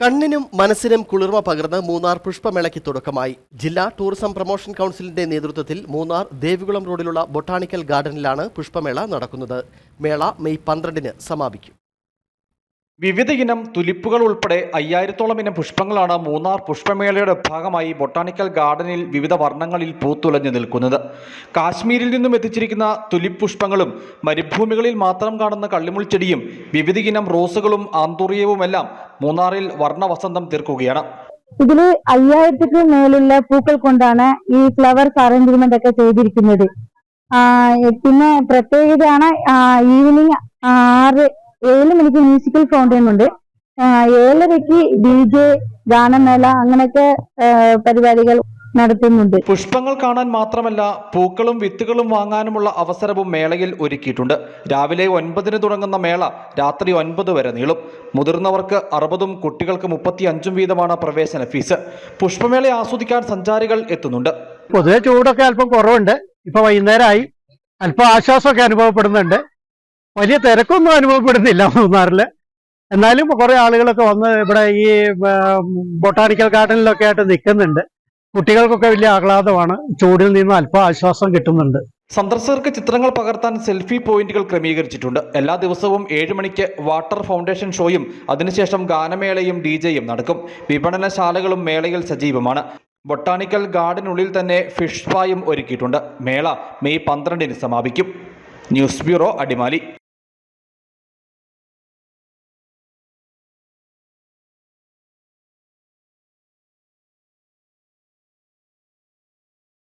കണ്ണിനും മനസ്സിനും കുളിർമ പകർന്ന് മൂന്നാർ പുഷ്പമേളയ്ക്ക് തുടക്കമായി. ജില്ലാ ടൂറിസം പ്രൊമോഷൻ കൗൺസിലിന്റെ നേതൃത്വത്തിൽ മൂന്നാർ ദേവികുളം റോഡിലുള്ള ബൊട്ടാണിക്കൽ ഗാർഡനിലാണ് പുഷ്പമേള നടക്കുന്നത്. മേള മെയ് പന്ത്രണ്ടിന് സമാപിക്കും. വിവിധ ഇനം തുലിപ്പുകൾ ഉൾപ്പെടെ അയ്യായിരത്തോളം ഇനം പുഷ്പങ്ങളാണ് മൂന്നാർ പുഷ്പമേളയുടെ ഭാഗമായി ബൊട്ടാണിക്കൽ ഗാർഡനിൽ വിവിധ വർണങ്ങളിൽ പൂത്തുലഞ്ഞു നിൽക്കുന്നത്. കാശ്മീരിൽ നിന്നും എത്തിച്ചിരിക്കുന്ന തുലിപ്പ് പുഷ്പങ്ങളും മരുഭൂമികളിൽ മാത്രം കാണുന്ന കള്ളിമുൾ ചെടിയും വിവിധ ഇനം റോസുകളും ആന്തൂറിയവുമെല്ലാം മൂന്നാറിൽ വർണവസന്തം തീർക്കുകയാണ്. ഇതിൽ അയ്യായിരത്തിന് മേലുള്ള പൂക്കൾ കൊണ്ടാണ് ഈ ഫ്ലവർസ് അറേഞ്ച്മെന്റ് ഒക്കെ ചെയ്തിരിക്കുന്നത്. പിന്നെ പ്രത്യേകതയാണ് ഈവനിങ് ആറ് ഏഴ് മണിക്ക് മ്യൂസിക്കൽ ഫൗണ്ടൈൻ ഉണ്ട് ഏഴരയ്ക്ക് ഡി ജെ ഗാനമേള അങ്ങനെയൊക്കെ പരിപാടികൾ നടത്തുന്നുണ്ട്. പുഷ്പങ്ങൾ കാണാൻ മാത്രമല്ല പൂക്കളും വിത്തുകളും വാങ്ങാനുമുള്ള അവസരവും മേളയിൽ ഒരുക്കിയിട്ടുണ്ട്. രാവിലെ ഒൻപതിന് തുടങ്ങുന്ന മേള രാത്രി ഒൻപത് വരെ നീളും. മുതിർന്നവർക്ക് അറുപതും കുട്ടികൾക്ക് മുപ്പത്തി അഞ്ചും വീതമാണ് പ്രവേശന ഫീസ്. പുഷ്പമേള ആസ്വദിക്കാൻ സഞ്ചാരികൾ എത്തുന്നുണ്ട്. പൊതുവെ ചൂടൊക്കെ അല്പം കുറവുണ്ട്. ഇപ്പൊ വൈകുന്നേരമായി. അല്പം ആശ്വാസമൊക്കെ അനുഭവപ്പെടുന്നുണ്ട്. വലിയ തിരക്കൊന്നും അനുഭവപ്പെടുന്നില്ല മൂന്നാറിൽ. എന്നാലും കുറെ ആളുകളൊക്കെ വന്ന് ഇവിടെ ഈ ബൊട്ടാണിക്കൽ ഗാർഡനിലൊക്കെ ആയിട്ട് നിൽക്കുന്നുണ്ട് കുട്ടികൾക്കൊക്കെ വലിയ ആഹ്ലാദമാണ്. ചൂടിൽ നിന്ന് അല്പം ആശ്വാസം കിട്ടുന്നുണ്ട്. സന്ദർശകർക്ക് ചിത്രങ്ങൾ പകർത്താൻ സെൽഫി പോയിന്റുകൾ ക്രമീകരിച്ചിട്ടുണ്ട്. എല്ലാ ദിവസവും ഏഴ് മണിക്ക് വാട്ടർ ഫൗണ്ടേഷൻ ഷോയും അതിനുശേഷം ഗാനമേളയും ഡി ജെയും നടക്കും. വിപണനശാലകളും മേളയിൽ സജീവമാണ്. ബൊട്ടാണിക്കൽ ഗാർഡനുള്ളിൽ തന്നെ ഫിഷ് സ്പായും ഒരുക്കിയിട്ടുണ്ട്. മേള മെയ് പന്ത്രണ്ടിന് സമാപിക്കും. News bureau Adimali.